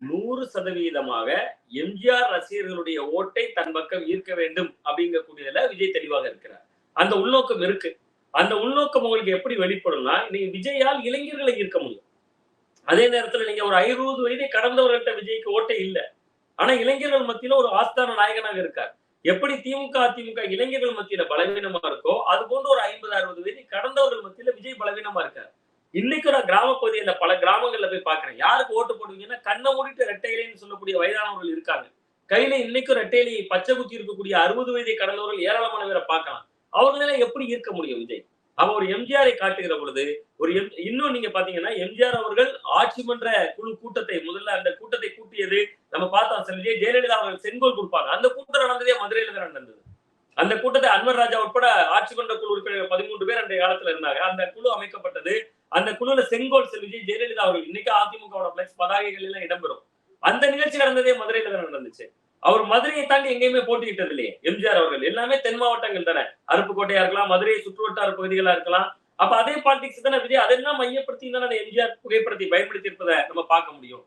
நூறு சதவீதமாக எம்ஜிஆர் ரசிகர்களுடைய ஓட்டை தன் பக்கம் ஈர்க்க வேண்டும் அப்படிங்கக்கூடியதுல விஜய் தெளிவாக இருக்கிறார். அந்த உள்நோக்கம் இருக்கு. அந்த உள்நோக்கம் உங்களுக்கு எப்படி வெளிப்படும்னா நீங்க விஜயால் இளைஞர்களை ஈர்க்க முடியும். அதே நேரத்துல நீங்க ஒரு ஐநூறு வயதை கடந்தவர்கள்ட்ட விஜய்க்கு ஓட்டை இல்லை. ஆனா இளைஞர்கள் மத்தியில ஒரு ஆஸ்தான நாயகனாக இருக்கார். எப்படி திமுக அதிமுக இளைஞர்கள் மத்தியில பலவீனமா இருக்கோ அது போன்ற ஒரு ஐம்பது அறுபது வயதை கடந்தவர்கள் மத்தியில விஜய் பலவீனமா இருக்காரு. இன்னைக்கு நான் கிராம பகுதியில பல கிராமங்கள்ல போய் பாக்குறேன் யாருக்கு ஓட்டு போடுவீங்கன்னா கண்ணை மூடிட்டு ரெட்டையிலேன்னு சொல்லக்கூடிய வயதானவர்கள் இருக்காங்க. கையில இன்னைக்கும் ரெட்டையிலையை பச்சை குத்தி இருக்கக்கூடிய அறுபது வயதை கடந்தவர்கள் ஏராளமான பேரை பார்க்கலாம். அவர்களால எப்படி ஈர்க்க முடியும் விஜய்? அவ ஒரு எம்ஜிஆரை காட்டுகிற பொழுது ஒரு எம் இன்னும் நீங்க பாத்தீங்கன்னா எம்ஜிஆர் அவர்கள் ஆட்சி மன்ற குழு கூட்டத்தை முதல்ல அந்த கூட்டத்தை கூட்டியது நம்ம பார்த்தோம் சில ஜெயலலிதா அவர்கள் செங்கோல் கொடுப்பாங்க. அந்த கூட்டம் நடந்ததே மதுரையில தான் நடந்தது. அந்த கூட்டத்தை அன்வர் ராஜா உட்பட ஆட்சி மன்ற குழு உறுப்பினர் பதிமூன்று பேர் அன்றைய காலத்துல இருந்தாங்க. அந்த குழு அமைக்கப்பட்டது அந்த குழுல செங்கோல் செல் ஜெயலலிதா அவர்கள் இன்னைக்கு அதிமுகவோட பிளக்ஸ் பதாகைகள் எல்லாம் இடம்பெறும். அந்த நிகழ்ச்சி நடந்ததே மதுரையில தான் நடந்துச்சு. அவர் மதுரையை தாண்டி எங்கேயுமே போட்டிக்கிட்டது இல்லையே எம்ஜிஆர் அவர்கள். எல்லாமே தென் மாவட்டங்கள் தானே. அருப்புக்கோட்டையா இருக்கலாம் மதுரை சுற்றுவட்டார பகுதிகளா இருக்கலாம். அப்ப அதே பாலிடிக்ஸ் தானே விஜய் அதெல்லாம் மையப்படுத்தி தானே அந்த எம்ஜிஆர் புகைப்படத்தை பயன்படுத்தி இருப்பதை நம்ம பார்க்க முடியும்.